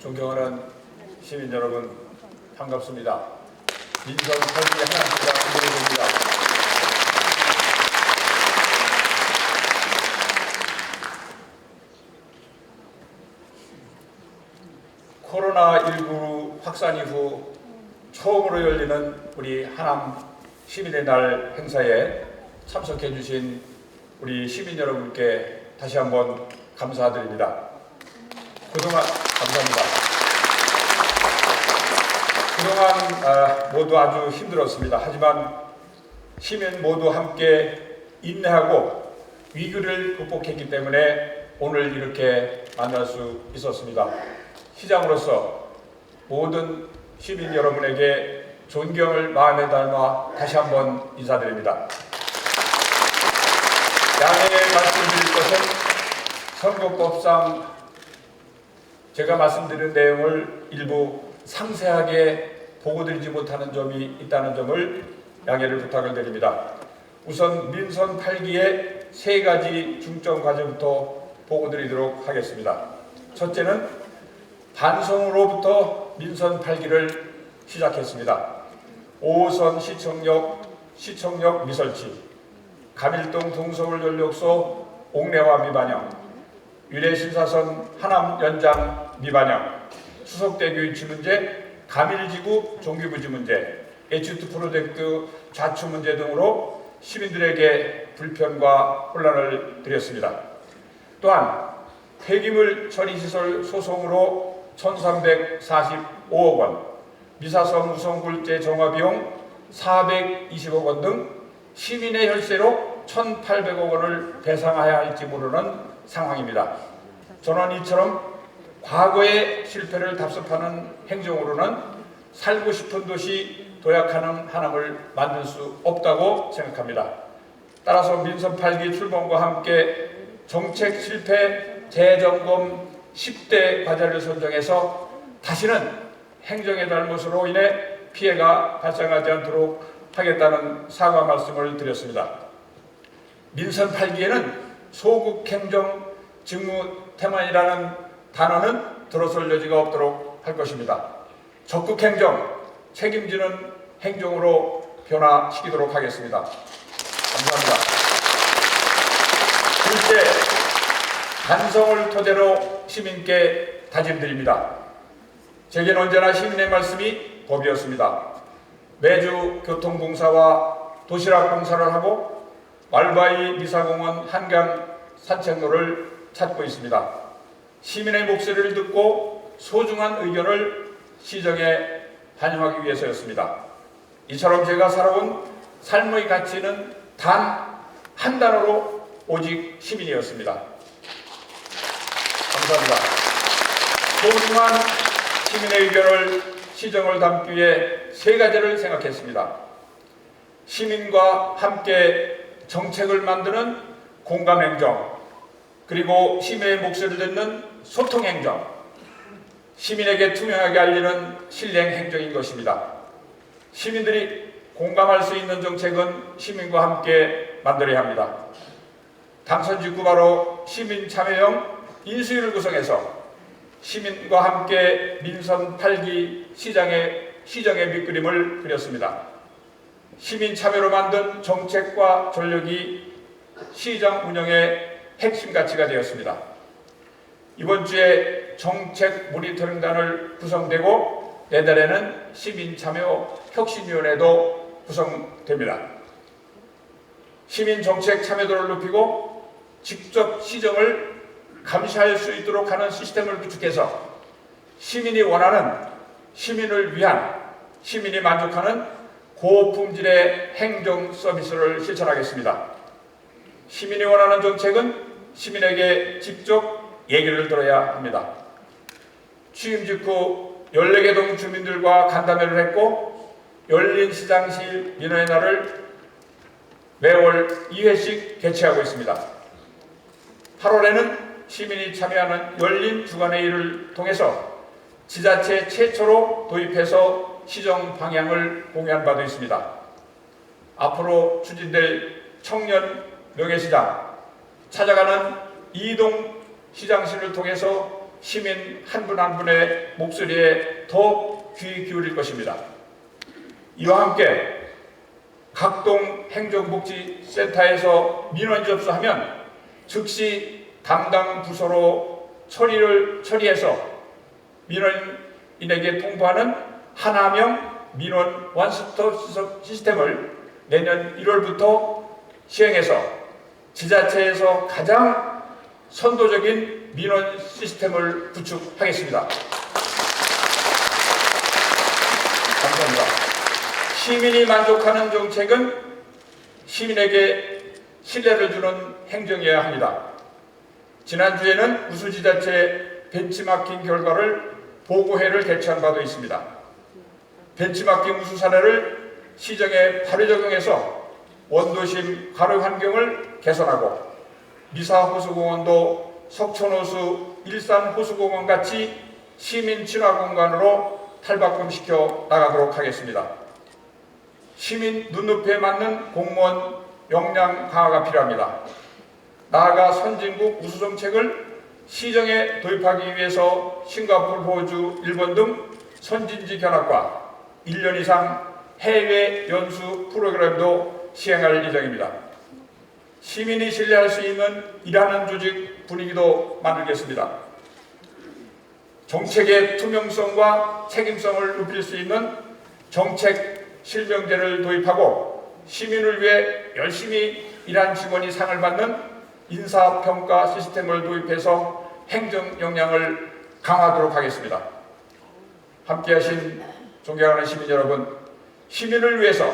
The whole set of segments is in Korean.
존경하는 시민 여러분 반갑습니다. 민선 설계 하나입니다. 김동입니다. 코로나19 확산 이후 처음으로 열리는 우리 하남 시민의 날 행사에 참석해 주신 우리 시민 여러분께 다시 한번 감사드립니다. 그동안 감사합니다. 그동안 아, 모두 아주 힘들었습니다. 하지만 시민 모두 함께 인내하고 위기를 극복했기 때문에 오늘 이렇게 만날 수 있었습니다. 시장으로서 모든 시민 여러분에게 존경을 마음에 담아 다시 한번 인사드립니다. 양해 말씀드릴 것은 선거법상 제가 말씀드린 내용을 일부 상세하게 보고드리지 못하는 점이 있다는 점을 양해를 부탁을 드립니다. 우선 민선 8기의 세 가지 중점 과제부터 보고드리도록 하겠습니다. 첫째는 반성으로부터 민선 8기를 시작했습니다. 5호선 시청역, 시청역 미설치, 감일동 동서울 연력소 옥내화 미반영, 유래신사선 하남 연장 미반영, 수석대교 위치 문제, 감일지구 종기부지 문제, H2 프로젝트 좌추 문제 등으로 시민들에게 불편과 혼란을 드렸습니다. 또한 폐기물 처리시설 소송으로 1,345억 원, 미사성 우성굴제 정화비용 420억 원 등 시민의 혈세로 1,800억 원을 배상해야 할지 모르는 상황입니다. 저는 이처럼 과거의 실패를 답습하는 행정으로는 살고 싶은 도시 도약하는 하남을 만들 수 없다고 생각합니다. 따라서 민선 8기 출범과 함께 정책 실패 재점검 10대 과제를 선정해서 다시는 행정의 잘못으로 인해 피해가 발생하지 않도록 하겠다는 사과 말씀을 드렸습니다. 민선 8기에는 소국 행정 직무 태만이라는 단어는 들어설 여지가 없도록 할 것입니다. 적극 행정, 책임지는 행정으로 변화시키도록 하겠습니다. 감사합니다. 둘째, 반성을 토대로 시민께 다짐드립니다. 제겐 언제나 시민의 말씀이 법이었습니다. 매주 교통공사와 도시락 공사를 하고 말바이 미사공원 한강 산책로를 찾고 있습니다. 시민의 목소리를 듣고 소중한 의견을 시정에 반영하기 위해서였습니다. 이처럼 제가 살아온 삶의 가치는 단 한 단어로 오직 시민이었습니다. 감사합니다. 소중한 시민의 의견을 시정을 담기 위해 세 가지를 생각했습니다. 시민과 함께 정책을 만드는 공감행정, 그리고 시민의 목소리를 듣는 소통행정, 시민에게 투명하게 알리는 실행행정인 것입니다. 시민들이 공감할 수 있는 정책은 시민과 함께 만들어야 합니다. 당선 직후 바로 시민 참여형 인수위를 구성해서 시민과 함께 민선 8기 시장의 시정의 밑그림을 그렸습니다. 시민 참여로 만든 정책과 전력이 시장 운영의 핵심 가치가 되었습니다. 이번 주에 정책 모니터링단을 구성되고 내달에는 시민 참여 혁신위원회도 구성됩니다. 시민 정책 참여도를 높이고 직접 시정을 감시할 수 있도록 하는 시스템을 구축해서 시민이 원하는 시민을 위한 시민이 만족하는 고품질의 행정 서비스를 실천하겠습니다. 시민이 원하는 정책은 시민에게 직접 얘기를 들어야 합니다. 취임 직후 14개 동 주민들과 간담회를 했고 열린 시장실 민원의 날을 매월 2회씩 개최하고 있습니다. 8월에는 시민이 참여하는 열린 주간회의를 통해서 지자체 최초로 도입해서 시정 방향을 공유한 바도 있습니다. 앞으로 추진될 청년 명예시장, 찾아가는 이동 시장실을 통해서 시민 한분한 분의 목소리에 더 귀 기울일 것입니다. 이와 함께 각동 행정복지센터에서 민원 접수하면 즉시 담당 부서로 처리를 처리해서 민원인에게 통보하는 하나명 민원 원스톱 시스템을 내년 1월부터 시행해서 지자체에서 가장 선도적인 민원 시스템을 구축하겠습니다. 감사합니다. 시민이 만족하는 정책은 시민에게 신뢰를 주는 행정이어야 합니다. 지난주에는 우수지자체 벤치마킹 결과를 보고회를 개최한 바도 있습니다. 벤치마킹 우수 사례를 시정에 바로 적용해서 원도심 가로 환경을 개선하고 미사 호수공원도 석촌호수 일산 호수공원 같이 시민 친화 공간으로 탈바꿈시켜 나가도록 하겠습니다. 시민 눈높이에 맞는 공무원 역량 강화가 필요합니다. 나아가 선진국 우수 정책을 시정에 도입하기 위해서 싱가포르, 호주, 일본 등 선진지 견학과 1년 이상 해외 연수 프로그램도 시행할 예정입니다. 시민이 신뢰할 수 있는 일하는 조직 분위기도 만들겠습니다. 정책의 투명성과 책임성을 높일 수 있는 정책 실명제를 도입하고 시민을 위해 열심히 일한 직원이 상을 받는 인사평가 시스템을 도입해서 행정 역량을 강화하도록 하겠습니다. 함께하신 존경하는 시민 여러분, 시민을 위해서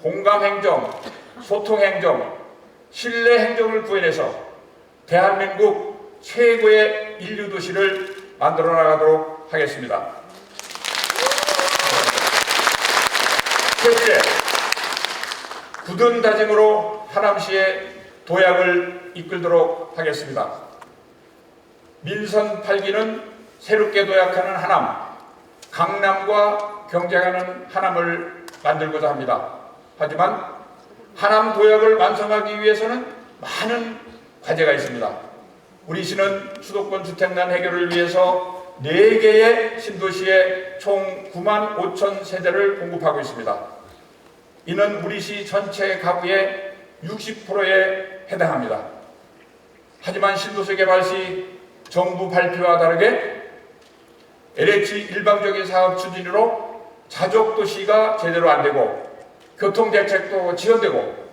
공감행정, 소통행정, 신뢰 행정을 구현해서 대한민국 최고의 인류 도시를 만들어 나가도록 하겠습니다. 셋째, 굳은 다짐으로 하남시의 도약을 이끌도록 하겠습니다. 민선 8기는 새롭게 도약하는 하남, 강남과 경쟁하는 하남을 만들고자 합니다. 하지만 하남 도약을 완성하기 위해서는 많은 과제가 있습니다. 우리 시는 수도권 주택난 해결을 위해서 4개의 신도시에 총 9만 5천 세대를 공급하고 있습니다. 이는 우리 시 전체 가구의 60%에 해당합니다. 하지만 신도시 개발 시 정부 발표와 다르게 LH 일방적인 사업 추진으로 자족 도시가 제대로 안 되고 교통 대책도 지연되고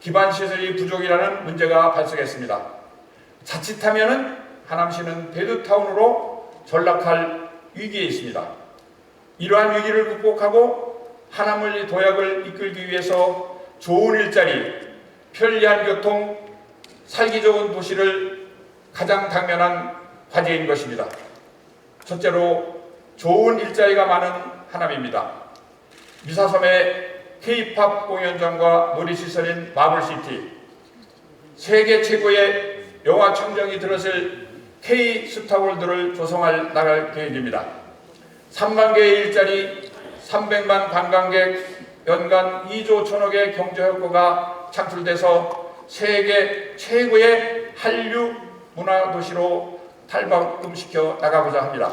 기반 시설이 부족이라는 문제가 발생했습니다. 자칫하면은 하남시는 베드타운으로 전락할 위기에 있습니다. 이러한 위기를 극복하고 하남을 도약을 이끌기 위해서 좋은 일자리, 편리한 교통, 살기 좋은 도시를 가장 당면한 과제인 것입니다. 첫째로 좋은 일자리가 많은 하남입니다. 미사섬의 K-팝 공연장과 놀이시설인 마블시티, 세계 최고의 영화 청정이 들어설 K 스타월드를 조성할 나갈 계획입니다. 3만 개의 일자리, 300만 관광객, 연간 2조 천억의 경제 효과가 창출돼서 세계 최고의 한류 문화 도시로 탈바꿈시켜 나가고자 합니다.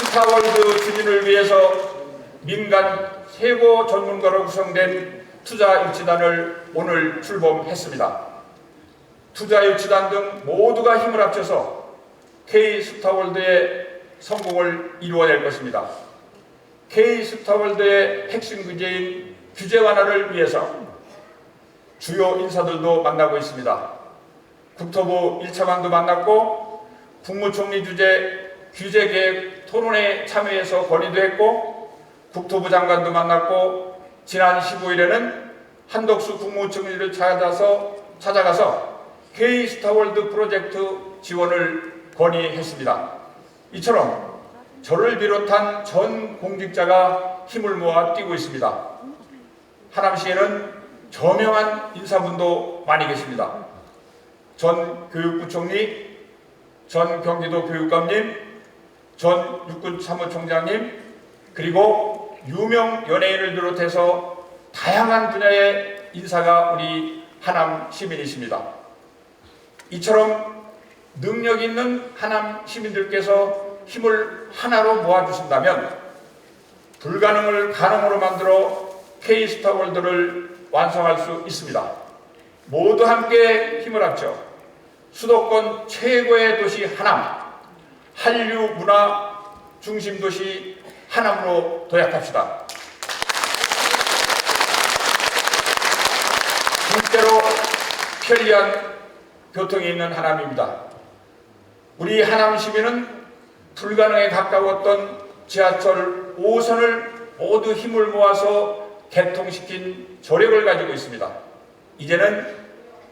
스타월드 추진을 위해서 민간 세고 전문가로 구성된 투자 유치단을 오늘 출범했습니다. 투자 유치단 등 모두가 힘을 합쳐서 K 스타월드의 성공을 이루어낼 것입니다. K 스타월드의 핵심 규제인 규제 완화를 위해서 주요 인사들도 만나고 있습니다. 국토부 1차관도 만났고 국무총리 주재 규제계획 토론에 참여해서 건의도 했고 국토부 장관도 만났고 지난 15일에는 한덕수 국무총리를 찾아서 찾아가서 K 스타월드 프로젝트 지원을 건의했습니다. 이처럼 저를 비롯한 전 공직자가 힘을 모아 뛰고 있습니다. 하남시에는 저명한 인사분도 많이 계십니다. 전 교육부 총리, 전 경기도 교육감님, 전 육군 참모총장님, 그리고 유명 연예인을 비롯해서 다양한 분야의 인사가 우리 하남 시민이십니다. 이처럼 능력 있는 하남 시민들께서 힘을 하나로 모아주신다면 불가능을 가능으로 만들어 K스타 월드를 완성할 수 있습니다. 모두 함께 힘을 합쳐 수도권 최고의 도시 하남, 한류 문화 중심 도시 하남으로 도약합시다. 둘째로 편리한 교통이 있는 하남입니다. 우리 하남 시민은 불가능에 가까웠던 지하철 5호선을 모두 힘을 모아서 개통시킨 조력을 가지고 있습니다. 이제는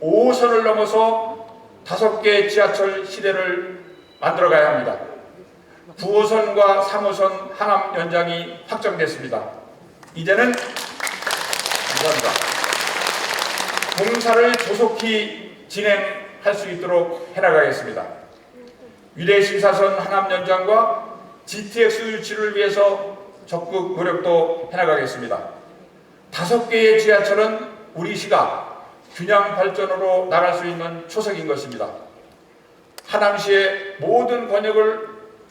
5호선을 넘어서 다섯 개의 지하철 시대를 만들어 가야 합니다. 9호선과 3호선 하남 연장이 확정됐습니다. 이제는 감사합니다. 공사를 조속히 진행할 수 있도록 해나가겠습니다. 위례 신사선 하남 연장과 GTX 유치를 위해서 적극 노력도 해나가겠습니다. 다섯 개의 지하철은 우리 시가 균형 발전으로 나갈 수 있는 초석인 것입니다. 하남시의 모든 권역을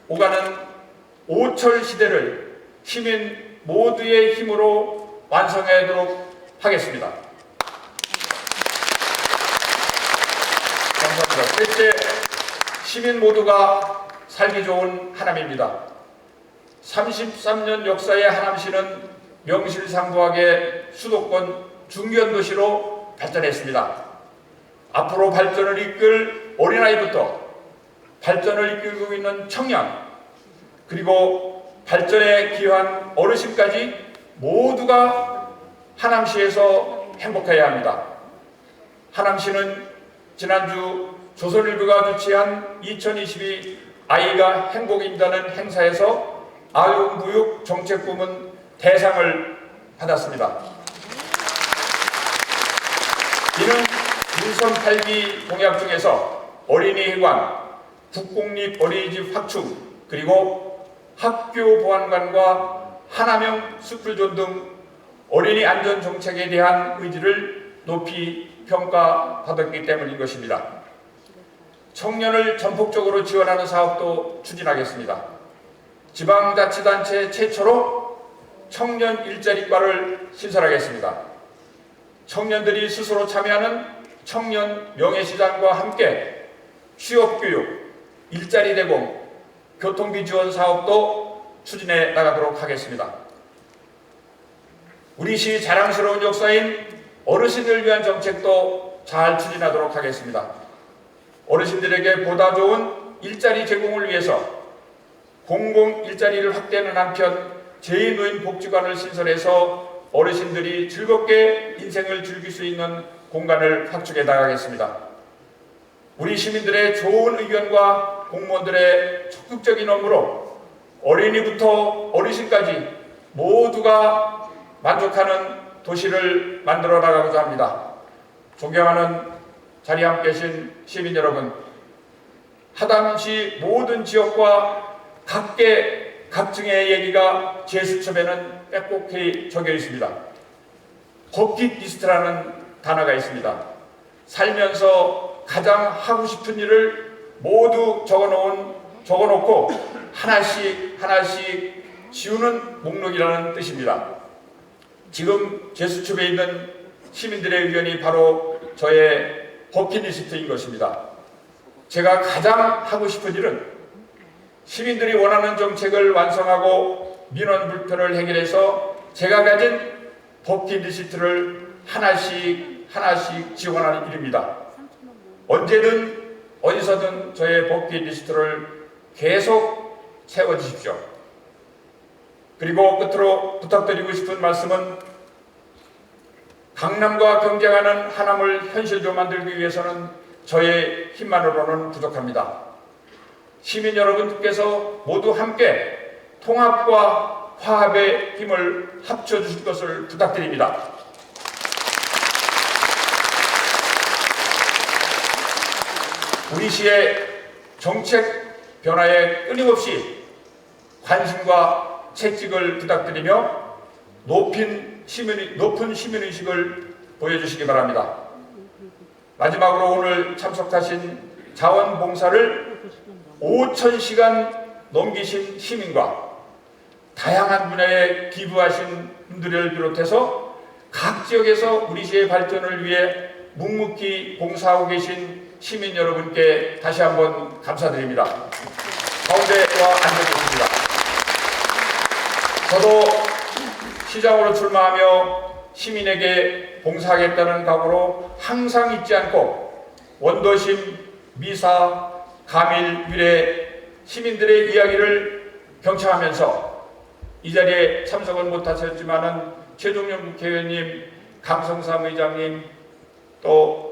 오가는 오철 시대를 시민 모두의 힘으로 완성하도록 하겠습니다. 감사합니다. 셋째, 시민 모두가 살기 좋은 하남입니다. 33년 역사의 하남시는 명실상부하게 수도권 중견 도시로 발전했습니다. 앞으로 발전을 이끌 어린아이부터 발전을 이끌고 있는 청년 그리고 발전에 기여한 어르신까지 모두가 하남시에서 행복해야 합니다. 하남시는 지난주 조선일보가 주최한 2022 아이가 행복인다는 행사에서 아동교육 정책 부문 대상을 받았습니다. 이는 인선 8기 공약 중에서 어린이 해관, 국공립 어린이집 확충, 그리고 학교 보안관과 하나명 스쿨존 등 어린이 안전 정책에 대한 의지를 높이 평가받았기 때문인 것입니다. 청년을 전폭적으로 지원하는 사업도 추진하겠습니다. 지방자치단체 최초로 청년 일자리과를 신설하겠습니다. 청년들이 스스로 참여하는 청년 명예시장과 함께 취업교육, 일자리 대공, 교통비 지원 사업도 추진해 나가도록 하겠습니다. 우리 시 자랑스러운 역사인 어르신을 위한 정책도 잘 추진하도록 하겠습니다. 어르신들에게 보다 좋은 일자리 제공을 위해서 공공 일자리를 확대하는 한편 제2노인 복지관을 신설해서 어르신들이 즐겁게 인생을 즐길 수 있는 공간을 확충해 나가겠습니다. 우리 시민들의 좋은 의견과 공무원들의 적극적인 업무로 어린이부터 어르신까지 모두가 만족하는 도시를 만들어 나가고자 합니다. 존경하는 자리에 함께 계신 시민 여러분, 하담시 모든 지역과 각계 각층의 얘기가 제 수첩에는 빼곡히 적혀 있습니다. 버킷리스트라는 단어가 있습니다. 살면서 가장 하고 싶은 일을 모두 적어놓은 적어놓고 하나씩 하나씩 지우는 목록이라는 뜻입니다. 지금 제 수첩에 있는 시민들의 의견이 바로 저의 버킷리스트인 것입니다. 제가 가장 하고 싶은 일은 시민들이 원하는 정책을 완성하고 민원 불편을 해결해서 제가 가진 버킷리스트를 하나씩 하나씩 지원하는 일입니다. 언제든 어디서든 저의 버킷리스트를 계속 채워주십시오. 그리고 끝으로 부탁드리고 싶은 말씀은 강남과 경쟁하는 하남을 현실로 만들기 위해서는 저의 힘만으로는 부족합니다. 시민 여러분께서 모두 함께 통합과 화합의 힘을 합쳐 주실 것을 부탁드립니다. 우리 시의 정책 변화에 끊임없이 관심과 채찍을 부탁드리며 높인 시민, 높은 시민의식을 보여주시기 바랍니다. 마지막으로 오늘 참석하신 자원봉사를 5천 시간 넘기신 시민과 다양한 분야에 기부하신 분들을 비롯해서 각 지역에서 우리 시의 발전을 위해 묵묵히 봉사하고 계신 시민 여러분께 다시 한번 감사드립니다. 가운데와 앉아계십니다. 저도 시장으로 출마하며 시민에게 봉사하겠다는 각오로 항상 잊지 않고 원도심, 미사, 가밀, 위례 시민들의 이야기를 경청하면서 이 자리에 참석은 못하셨지만은 최종영 국회의원님, 강성삼 의장님, 또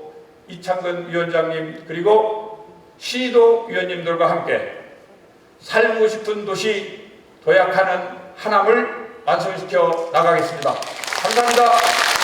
이창근 위원장님 그리고 시도 위원님들과 함께 살고 싶은 도시 도약하는 하남을 완성시켜 나가겠습니다. 감사합니다.